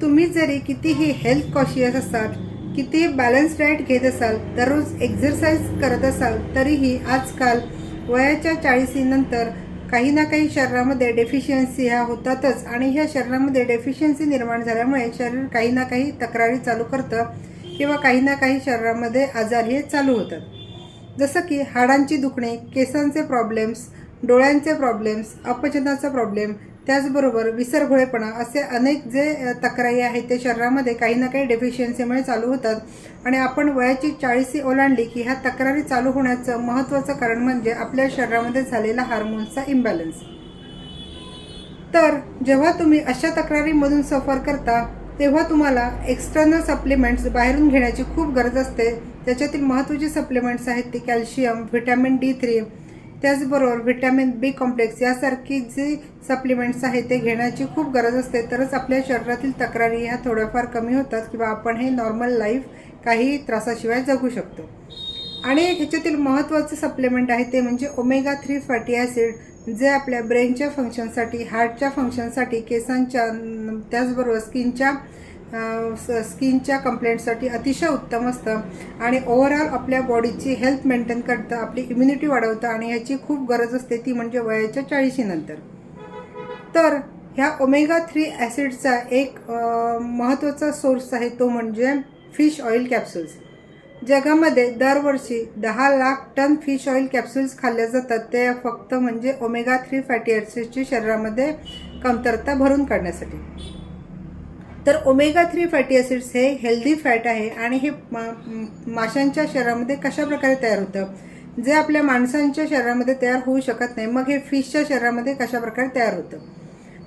तुम्ही जरी कितीही हेल्थ कॉशियस असाल कितीही बॅलन्स डाएट घेत असाल दररोज एक्झरसाईज करत असाल तरीही आजकाल वयाच्या चाळीसीनंतर काही ना काही शरीरामध्ये डेफिशियन्सी ह्या होतातच. आणि ह्या शरीरामध्ये डेफिशियन्सी निर्माण झाल्यामुळे शरीर काही ना काही तक्रारी चालू करतं किंवा काही ना काही शरीरामध्ये आजार हे चालू होतात. जसं की हाडांची दुखणे केसांचे प्रॉब्लेम्स डोळ्यांचे प्रॉब्लेम्स अपचनाचा प्रॉब्लेम त्याचबरोबर विसरघोळेपणा असे अनेक जे तक्रारी आहेत ते शरीरामध्ये काही ना काही डेफिशियन्सीमुळे चालू होतात. आणि आपण वयाची चाळीसी ओलांडली की ह्या तक्रारी चालू होण्याचं महत्त्वाचं कारण म्हणजे आपल्या शरीरामध्ये झालेला हार्मोन्सचा इम्बॅलन्स तर जेव्हा तुम्ही अशा तक्रारीमधून सफर करता तेव्हा तुम्हाला एक्स्टर्नल सप्लिमेंट्स बाहेरून घेण्याची खूप गरज असते. त्याच्यातील महत्त्वाची सप्लिमेंट्स आहेत ती कॅल्शियम व्हिटॅमिन डी थ्री त्याचबरोबर व्हिटॅमिन बी कॉम्प्लेक्स यासारखी जी सप्लिमेंट्स आहेत ते घेण्याची खूप गरज असते. तरच आपल्या शरीरातील तक्रारी ह्या थोड्याफार कमी होतात किंवा आपण हे नॉर्मल लाईफ काही त्रासाशिवाय जगू शकतो. आणि एक ह्याच्यातील महत्त्वाचं सप्लिमेंट आहे ते म्हणजे ओमेगा थ्री फॅटी ॲसिड जे आपल्या ब्रेनच्या फंक्शनसाठी हार्टच्या फंक्शनसाठी केसांच्या त्याचबरोबर स्किनच्या स्किनच्या कंप्लेंटसाठी अतिशय उत्तम असतं. आणि ओव्हरऑल आपल्या बॉडीची हेल्थ मेंटेन करतं आपली इम्युनिटी वाढवतं आणि ह्याची खूप गरज असते ती म्हणजे वयाच्या चाळीशीनंतर तर ह्या ओमेगा थ्री ॲसिडचा एक महत्त्वाचा सोर्स आहे तो म्हणजे फिश ऑइल कॅप्सूल्स जगामध्ये दरवर्षी दहा lakh tonne fish oil capsules खाल्ल्या जातात. ते फक्त म्हणजे ओमेगा थ्री फॅटी ॲसिडची शरीरामध्ये कमतरता भरून काढण्यासाठी. तर ओमेगा थ्री फॅटी ॲसिड्स हे हेल्दी फॅट आहे आणि हे मा- माशांच्या शरीरामध्ये कशा प्रकारे तयार होतं? जे आपल्या माणसांच्या शरीरामध्ये तयार होऊ शकत नाही मग हे फिशच्या शरीरामध्ये कशा प्रकारे तयार होतं?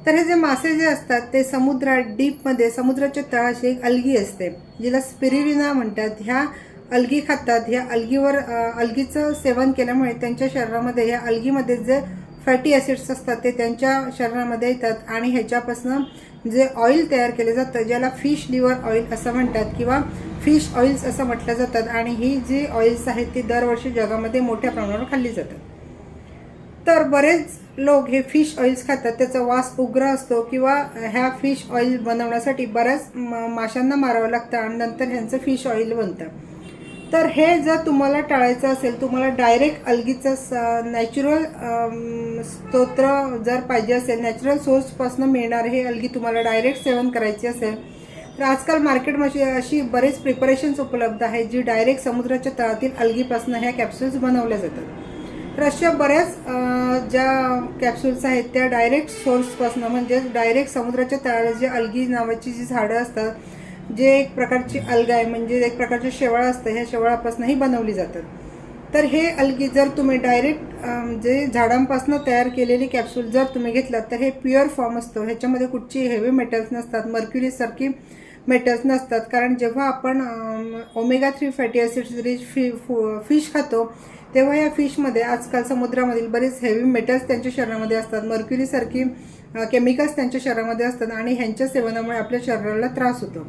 तर हे जे मासे जे असतात ते समुद्रात डीपमध्ये समुद्राच्या तळाशी एक अलगी असते जिला स्पिरिविना म्हणतात. ह्या अलगी खातात ह्या अलगीवर अलगीचं सेवन केल्यामुळे त्यांच्या शरीरामध्ये ह्या अलगीमध्ये जे फॅटी ॲसिड्स असतात ते त्यांच्या शरीरामध्ये येतात आणि ह्याच्यापासून जे ऑइल तयार केले जातं ज्याला फिश लिव्हर ऑइल असं म्हणतात किंवा फिश ऑइल्स असं म्हटलं जातात आणि ही जी ऑइल्स आहेत ती दरवर्षी जगामध्ये मोठ्या प्रमाणावर खाल्ली जातात. तर बरेच लोक हे फिश ऑइल्स खातात त्याचा वास उग्र असतो किंवा ह्या फिश ऑइल बनवण्यासाठी बऱ्याच म- माशांना मारावं लागतं आणि नंतर ह्यांचं फिश ऑइल बनतं. तर हे जर तुम्हाला टाळायचं असेल तुम्हाला डायरेक्ट अलगीचं नॅचरल स्तोत्र जर पाहिजे असेल नॅचरल सोर्सपासून मिळणार हे अलगी तुम्हाला डायरेक्ट सेवन करायची असेल तर आजकाल मार्केटमध्ये अशी बरेच प्रिपरेशन्स उपलब्ध आहेत जी डायरेक्ट समुद्राच्या तळातील अलगीपासून ह्या कॅप्सूल्स बनवल्या जातात. तर अशा बऱ्याच ज्या कॅप्सूल्स आहेत त्या डायरेक्ट सोर्सपासून म्हणजे डायरेक्ट समुद्राच्या तळाला जे अलगी नावाची जी झाडं असतात जे एक प्रकारची अलगा आहे म्हणजे एक प्रकारचे शेवाळ असतं ह्या शेवाळापासूनही बनवली जातात. तर हे अलगी जर तुम्ही डायरेक्ट जे झाडांपासून तयार केलेली कॅप्सूल जर तुम्ही घेतलात तर हे प्युअर फॉर्म असतो. ह्याच्यामध्ये कुठची हेवी मेटल्स नसतात मर्क्युरीसारखी मेटल्स नसतात. कारण जेव्हा आपण omega three fatty acids rich फि फिश खातो तेव्हा या फिशमध्ये आजकाल समुद्रामधील बरेच हेवी मेटल्स त्यांच्या शरीरामध्ये असतात. मर्क्युरीसारखी केमिकल्स त्यांच्या शरीरामध्ये असतात आणि ह्यांच्या सेवनामुळे आपल्या शरीराला त्रास होतो.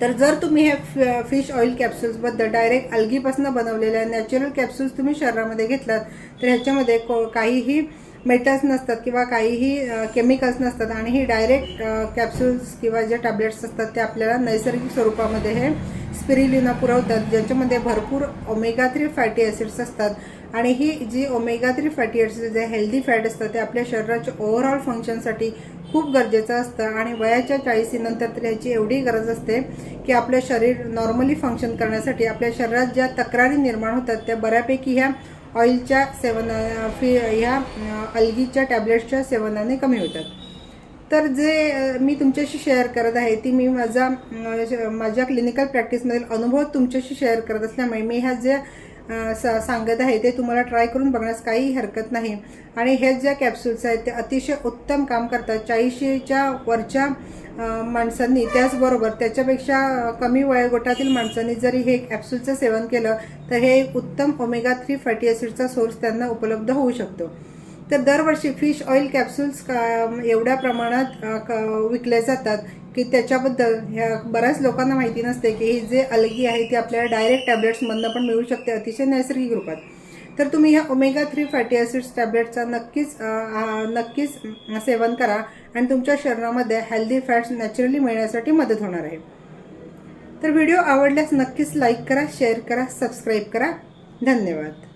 तर जर तुम्ही हे फिश ऑइल कॅप्सूल्सबद्दल डायरेक्ट अलगीपासून बनवलेल्या नॅचरल कॅप्सूल्स तुम्ही शरीरामध्ये घेतलात तर ह्याच्यामध्ये को काहीही मेटल्स नसतात किंवा काहीही केमिकल्स नसतात आणि ही डायरेक्ट कॅप्सूल्स किंवा जे टॅबलेट्स असतात ते आपल्याला नैसर्गिक स्वरूपामध्ये हे स्पिरिलिना पुरवतात ज्यांच्यामध्ये भरपूर ओमेगा थ्री फॅटी ॲसिड्स असतात. आणि ही जी ओमेगा थ्री फॅटी ॲसिड्स जे हेल्दी फॅट असतात ते आपल्या शरीराच्या ओव्हरऑल फंक्शनसाठी खूप गरजेचं असतं. आणि वयाच्या चाळीसीनंतर तर ह्याची एवढी गरज असते की आपलं शरीर नॉर्मली फंक्शन करण्यासाठी आपल्या शरीरात ज्या तक्रारी निर्माण होतात त्या बऱ्यापैकी ह्या ऑइलच्या सेवना फि ह्या अ, अलगीच्या सेवनाने कमी होतात. तर जे मी तुमच्याशी शेअर करत आहे ती मी माझा माझ्या क्लिनिकल प्रॅक्टिसमधील अनुभव तुमच्याशी शेअर करत असल्यामुळे मी ह्या ज्या सा सांगत आहे ते तुम्हाला ट्राय करून बघण्यास काही हरकत नाही. आणि हेच ज्या कॅप्सूल्स आहेत ते अतिशय उत्तम काम करतात. चाळीशीच्या वरच्या माणसांनी त्याचबरोबर त्याच्यापेक्षा कमी वयोगटातील माणसांनी जरी हे कॅप्सूलचं सेवन केलं तर हे उत्तम ओमेगा थ्री फॅटी ॲसिडचा सोर्स त्यांना उपलब्ध होऊ शकतो. तर दरवर्षी फिश ऑइल कॅप्सूल्स का एवढ्या प्रमाणात विकल्या क- विकले जातात की त्याच्याबद्दल ह्या बऱ्याच लोकांना माहिती नसते की ही जे अलगी आहे ती आपल्याला डायरेक्ट टॅबलेट्समधनं पण मिळू शकते अतिशय नैसर्गिक रूपात. तर तुम्ही ह्या ओमेगा थ्री फॅटी ॲसिड्स टॅबलेटचा नक्कीच नक्कीच सेवन करा आणि तुमच्या शरीरामध्ये हेल्दी फॅट्स नॅचरली मिळण्यासाठी मदत होणार आहे. तर व्हिडिओ आवडल्यास नक्कीच लाईक करा शेअर करा सबस्क्राईब करा. धन्यवाद.